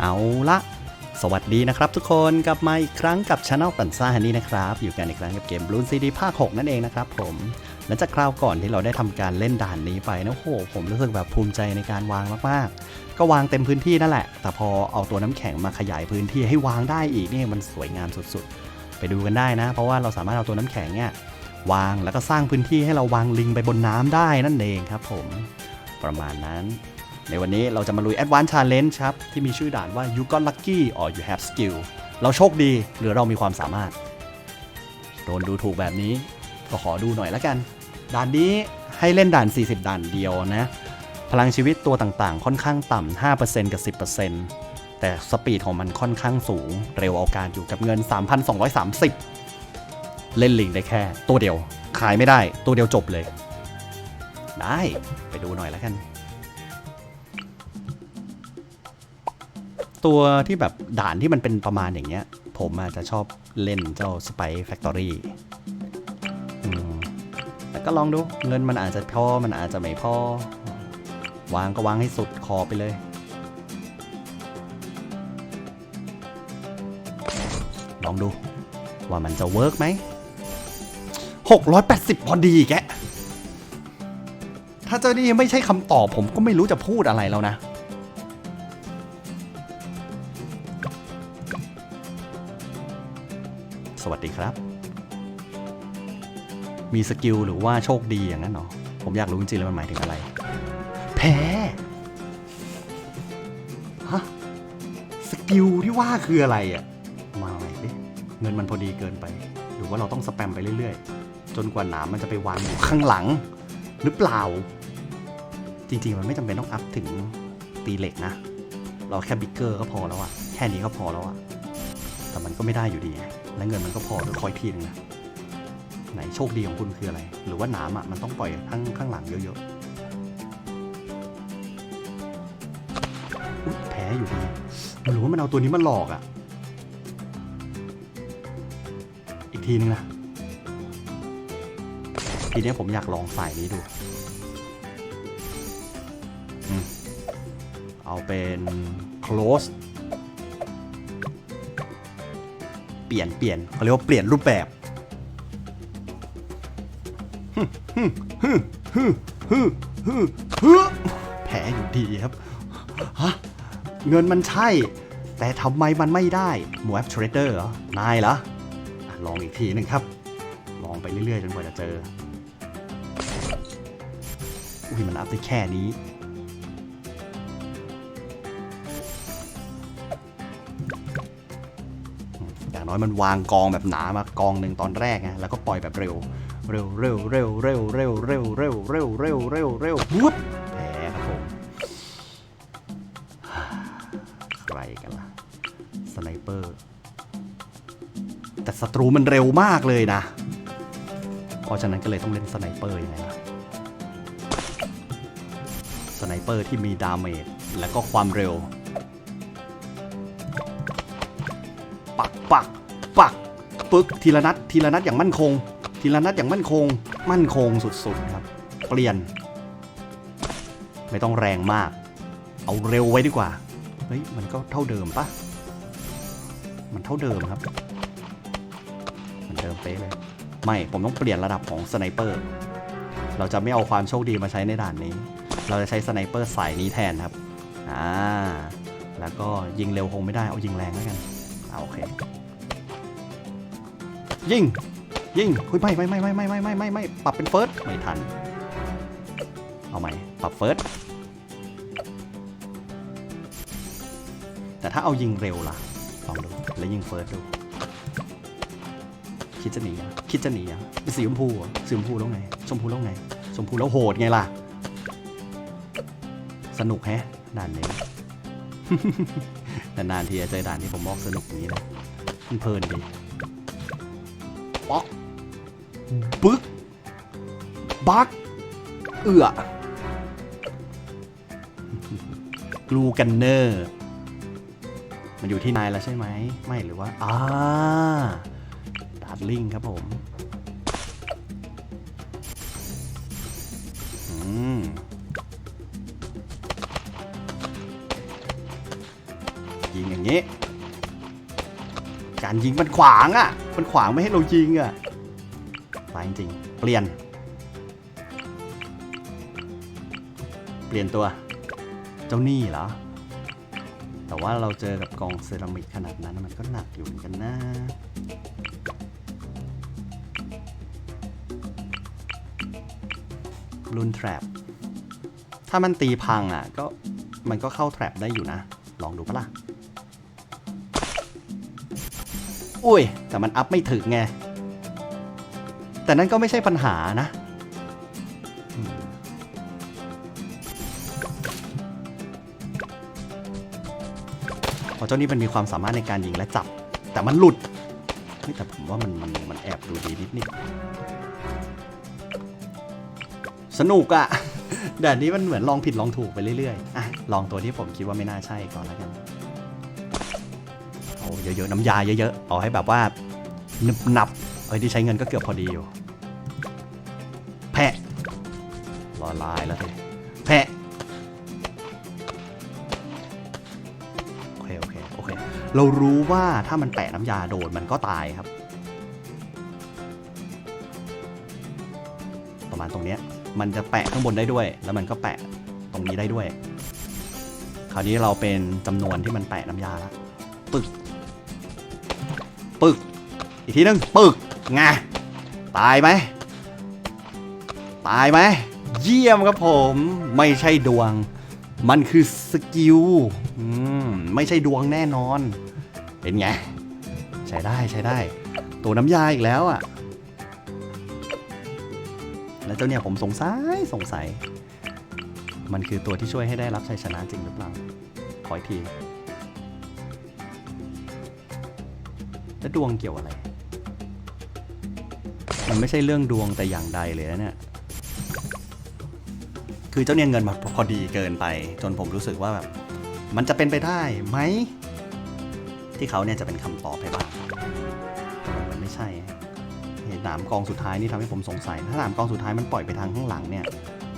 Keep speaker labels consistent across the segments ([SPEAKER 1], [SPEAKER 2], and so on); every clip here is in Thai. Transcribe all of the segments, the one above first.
[SPEAKER 1] เอาละสวัสดีนะครับทุกคนกลับมาอีกครั้งกับช anel ตันซ่าฮันนี่นะครับ อยู่กันอีกครั้งกับเกมบลูนซีดีภาค 6 นั่นเองนะครับผมหลังจากคราวก่อนที่เราได้ทำการเล่นด่านนี้ไปนะโอ้โหผมรู้สึกแบบภูมิใจในการวางมากๆ ก็วางเต็มพื้นที่นั่นแหละ แต่พอเอาตัวน้ำแข็งมาขยายพื้นที่ให้วางได้อีกนี่มันสวยงามสุดๆ ไปดูกันได้นะ เพราะว่าเราสามารถเอาตัวน้ำแข็งเนี่ยวางแล้วก็สร้างพื้นที่ให้เราวางลิงไปบนน้ำได้นั่นเองครับ ผมประมาณนั้น ในวันนี้เราจะมาลุย Advanced Challenge ครับ ที่มีชื่อด่านว่า You Got Lucky or You Have Skill เราโชคดีหรือเรามีความสามารถ โดนดูถูกแบบนี้ ก็ขอดูหน่อยละกัน ด่านนี้ให้เล่นด่าน 40 ด่านเดียวนะ พลังชีวิตตัวต่างๆ ค่อนข้างต่ำ5%กับ 10%แต่สปีดของมันค่อนข้างสูง เร็วเอาการอยู่กับเงิน 3,230 เล่นลิงได้แค่ ตัวเดียว ขายไม่ได้ตัวเดียวจบเลย ได้ไปดูหน่อยแล้วกัน ตัวที่แบบด่านที่มันเป็นประมาณอย่างเงี้ย ผมอาจจะชอบเล่นเจ้า Spy Factory อืมแต่ก็ลองดู เงินมันอาจจะพอ มันอาจจะไม่พอ วางก็วางให้สุดคอไปเลยลองดู ว่ามันจะเวิร์กไหม 680 พอดีแกะถ้าเจ้านี่ไม่ใช่คำตอบผมก็ไม่รู้จะพูดอะไรแล้วนะ สวัสดีครับ มีสกิลหรือว่าโชคดีอย่างนั้นเหรอผมอยากรู้จริงๆแล้วมันหมายถึงอะไร แพ้ฮะสกิลที่ว่าคืออะไรอะ่ะมาใหม่ดิเงินมันพอดีเกินไป หรือว่าเราต้องสแปมไปเรื่อยๆ จนกว่าหนามมันจะไปวางอยู่ข้างหลัง หรือเปล่า จริงๆ มันไม่จำเป็นต้องอัพถึงตีเหล็กนะ เราแค่บิ๊กเกอร์ก็พอแล้วอะแค่นี้ก็พอแล้วอะแต่มันก็ไม่ได้อยู่ดี และเงินมันก็พอด้วยคอยทีนึงนะไหนโชคดีของคุณคืออะไร หรือว่าหนามอะมันต้องปล่อยข้างข้างหลังเยอะๆอุ๊ยแพ้อยู่ดีหรือว่ามันเอาตัวนี้มาหลอกอะ อีกทีนึงนะทีนี้ผมอยากลองสายนี้ดู เอาเป็น close เปลี่ยนเปลี่ยนเขาเรียกว่าเปลี่ยนรูปแบบฮึฮึฮึฮึฮึฮึแผลอยู่ดีครับฮะเงินมันใช่ แต่ทำไมมันไม่ได้หมวฟเทรดเดอร์เหรอนายเหรอลองอีกทีหนึ่งครับ ลองไปเรื่อยๆจนกว่าจะเจออุ้ยมันอัพได้แค่นี้ อยมันวางกองแบบหนามากองหนึ่งตอนแรกไงแล้วก็ปล่อยแบบเร็ว เร็วเร็วเร็วเร็วเร็วเร็วเร็วเร็วเร็วเร็วเร็ววุบแพ้ครับผมใครกันล่ะสไนเปอร์แต่ศัตรูมันเร็วมากเลยนะ เพราะฉะนั้นก็เลยต้องเล่นสไนเปอร์ยังไงล่ะสไนเปอร์ที่มีดาเมจและก็ความเร็ว ปักปัก ปักปึกทีละนัดทีละนัดอย่างมั่นคง ทีละนัดอย่างมั่นคง มั่นคงสุดๆครับ เปลี่ยน ไม่ต้องแรงมาก เอาเร็วไว้ดีกว่าเฮ้ยมันก็เท่าเดิมปะมันเท่าเดิมครับเหมันเดิมเป๊ะเลยไม่ผมต้องเปลี่ยนระดับของสไนเปอร์เราจะไม่เอาความโชคดีมาใช้ในด่านนี้ เราจะใช้สไนเปอร์สายนี้แทนครับอ่าแล้วก็ยิงเร็วคงไม่ได้เอายิงแรงแล้วกันเอาโอเค ยิง ยิงเฮ้ยไม่ไม่ไม่ไม่ไม่ไม่ไม่ไม่ไม่ปรับเป็นเฟิร์สไม่ทัน เอาใหม่ปรับเฟิร์สแต่ถ้าเอายิงเร็วล่ะลองดูแล้วยิงเฟิร์สดูคิดจะหนีอะคิดจะหนีอะเป็นสีชมพูอะสีชมพูแล้วไงชมพูแล้วไงชมพูแล้วโหดไงล่ะ สนุกแฮะด่านนี้นานๆทีจะเจอด่านที่ผมบอกสนุกนี้นะมันเพลินดี ป๊อกบึกบักเอื้อกลูกันเนอร์มันอยู่ที่นายแล้วใช่ไหม ไม่หรือว่า อ่าดาร์ลิงครับผม อืม ยิงอย่างนี้ การยิงมันขวางอะ่ะ มันขวางไม่ให้เรายิงอะ่ะตายจริงเปลี่ยน เปลี่ยนตัว เจ้าหนี่เหรอ แต่ว่าเราเจอกับกองเซรามิกขนาดนั้นมันก็หนักอยู่เหมือนกันนะรุนแทรปถ้ามันตีพังอะก็มันก็เข้าแทรปได้อยู่นะ ลองดูปะล่ะ อุ้ย แต่มันอัพไม่ถึงไง แต่นั่นก็ไม่ใช่ปัญหานะเพราะเจ้านี่มันมีความสามารถในการยิงและจับ แต่มันหลุดแต่ผมว่ามันมันมันแอบดูดีนิดนิดสนุกอะแต่อันนี้มันเหมือนลองผิดลองถูกไปเรื่อยๆ อะ ลองตัวที่ผมคิดว่าไม่น่าใช่ก่อนแล้วกัน อ้เยอะๆน้ำยาเยอะๆเอาให้แบบว่าหนึบหนับเอ้ยที่ใช้เงินก็เกือบพอดีอยู่ แพะรอลายแล้วทีแพะโอเคโอเคโอเค เรารู้ว่าถ้ามันแปะน้ำยาโดนมันก็ตายครับ ประมาณตรงเนี้ยมันจะแปะข้างบนได้ด้วย แล้วมันก็แปะตรงนี้ได้ด้วย คราวนี้เราเป็นจำนวนที่มันแปะน้ำยาแล้วปึก ปึก อีกทีหนึงปึกไงตายไหมตายไหมเยี่ยมครับผมไม่ใช่ดวง มันคือสกิลอืมไม่ใช่ดวงแน่นอน เป็นไง ใช้ได้ใช้ได้ ตัวน้ำยาอีกแล้วอะ แล้วเจ้าเนี่ยผมสงสัยสงสัย มันคือตัวที่ช่วยให้ได้รับชัยชนะจริงหรือเปล่า ขออีกที แล้วดวงเกี่ยวอะไร มันไม่ใช่เรื่องดวงแต่อย่างใดเลยนะเนี่ย คือเจ้าเนี่ยเงินมาพอดีเกินไป จนผมรู้สึกว่าแบบมันจะเป็นไปได้ไหม ที่เขาเนี่ยจะเป็นคำตอบให้บ้างมันไม่ใช่เหตุหนามกองสุดท้ายนี่ทำให้ผมสงสัย ถ้าหนามกองสุดท้ายมันปล่อยไปทางข้างหลังเนี่ย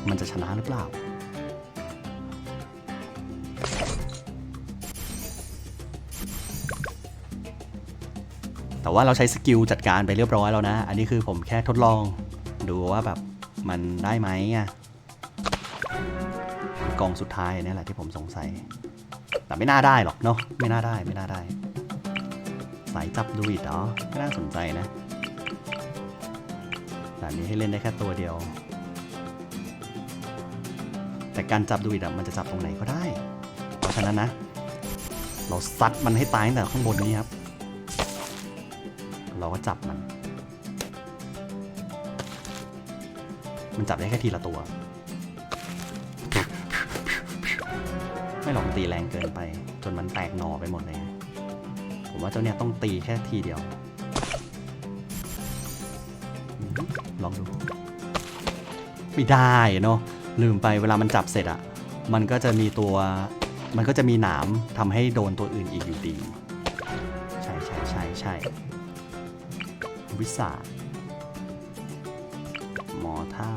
[SPEAKER 1] มันจะชนะหรือเปล่า แต่ว่าเราใช้สกิลจัดการไปเรียบร้อยแล้วนะ อันนี้คือผมแค่ทดลองดูว่าแบบมันได้ไหมอะกองสุดท้ายนี่แหละที่ผมสงสัย แต่ไม่น่าได้หรอกเนาะไม่น่าได้ไม่น่าได้ สายจับดูอิดเหรอไม่น่าสนใจนะแต่นี้ให้เล่นได้แค่ตัวเดียว แต่การจับดูอิดอะมันจะจับตรงไหนก็ได้ เพราะฉะนั้นนะ เราซัดมันให้ตายตั้งแต่ข้างบนนี้ครับ เราก็จับมัน มันจับได้แค่ทีละตัว ไม่หรอกมันตีแรงเกินไป จนมันแตกหน่อไปหมดเลย ผมว่าเจ้าเนี่ยต้องตีแค่ทีเดียว ลองดู ไม่ได้เนาะลืมไปเวลามันจับเสร็จอะมันก็จะมีตัวมันก็จะมีหนามทำให้โดนตัวอื่นอีกอยู่ดี ใช่ใช่ใช่ใช่ วิสาหมอท่า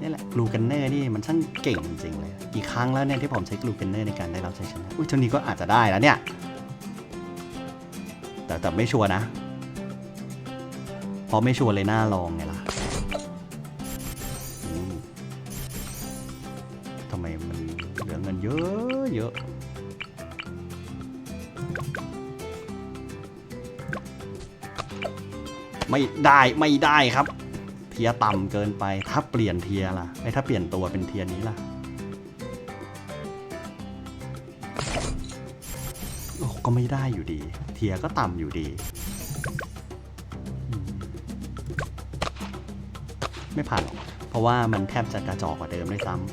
[SPEAKER 1] นี่แหละกลูกันเนอร์นี่มันช่างเก่งจริงเลยกี่ครั้งแล้วเนี่ยที่ผมใช้กลูกันเนอร์ในการได้รับชัยชนะอุ้ยเท่านี้ก็อาจจะได้แล้วเนี่ย แต่แต่ไม่ชัวร์นะเพราะไม่ชัวร์เลยหน้าลองไงล่ะทำไมมันเหลือเงินเยอะเยอะ ไม่ได้ไม่ได้ครับ เทียต่ำเกินไปถ้าเปลี่ยนเทียล่ะไอ้ถ้าเปลี่ยนตัวเป็นเทียนี้ล่ะโอ้ก็ไม่ได้อยู่ดี เทียก็ต่ำอยู่ดี ไม่ผ่านหรอกเพราะว่ามันแทบจะกระจอกกว่าเดิมด้วยซ้ำ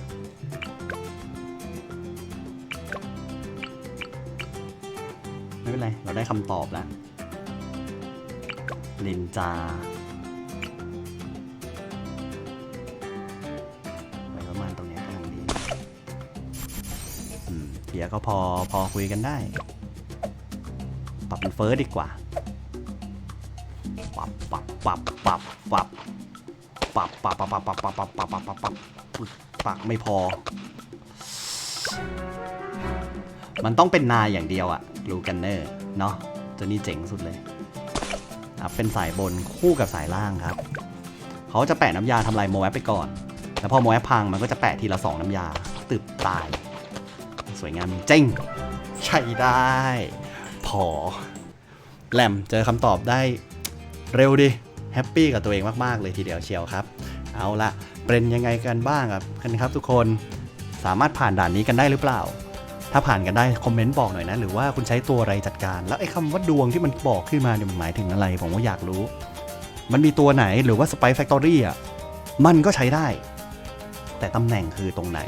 [SPEAKER 1] ไม่เป็นไร เราได้คำตอบแล้ว นินจาไว้ประมาณตรงเนี้ยกำลังดีอืมเทียก็พอพอคุยกันได้ ปรับเป็นเฟิร์สดีกว่า ปรับปรับปรับปรับปรับปรับปรับปรับปรับปรับปรับปรับปรับปรับปรับปรับปรับไม่พอ มันต้องเป็นนายอย่างเดียวอะรูกันเนอร์เนาะตัวนี้เจ๋งสุดเลย อะเป็นสายบนคู่กับสายล่างครับเขาจะแปะน้ำยาทำลายโมแอปไปก่อน แล้วพอโมแอปพังมันก็จะแปะทีละสองน้ำยาตึบตาย สวยงามจริงใช่ได้ พอแหลมเจอคำตอบได้เร็วดิแฮปปี้กับตัวเองมาก ๆ เลยทีเดียวเชียวครับ เอาละเป็นยังไงกันบ้างครับกันครับทุกคนสามารถผ่านด่านนี้กันได้หรือเปล่า ถ้าผ่านกันได้คอมเมนต์บอกหน่อยนะ หรือว่าคุณใช้ตัวอะไรจัดการ แล้วไอ้คำว่าดวงที่มันบอกขึ้นมาเนี่ยมันหมายถึงอะไร ผมว่าอยากรู้ มันมีตัวไหนหรือว่า Spy Factory อะมันก็ใช้ได้ แต่ตำแหน่งคือตรงไหน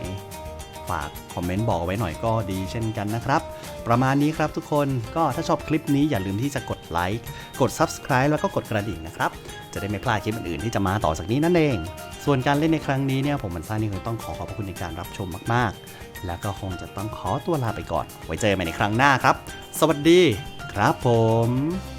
[SPEAKER 1] ฝากคอมเมนต์บอกไว้หน่อยก็ดีเช่นกันนะครับ ประมาณนี้ครับทุกคนก็ถ้าชอบคลิปนี้อย่าลืมที่จะกดไลค์กด Subscribe แล้วก็กดกระดิ่งนะครับ จะได้ไม่พลาดคลิปอื่นๆที่จะมาต่อจากนี้นั่นเอง ส่วนการเล่นในครั้งนี้เนี่ยผมมันซ่านี่คงต้องขอขอบพระคุณในการรับชมมากๆ แล้วก็คงจะต้องขอตัวลาไปก่อน ไว้เจอกันใหม่ในครั้งหน้าครับ สวัสดีครับผม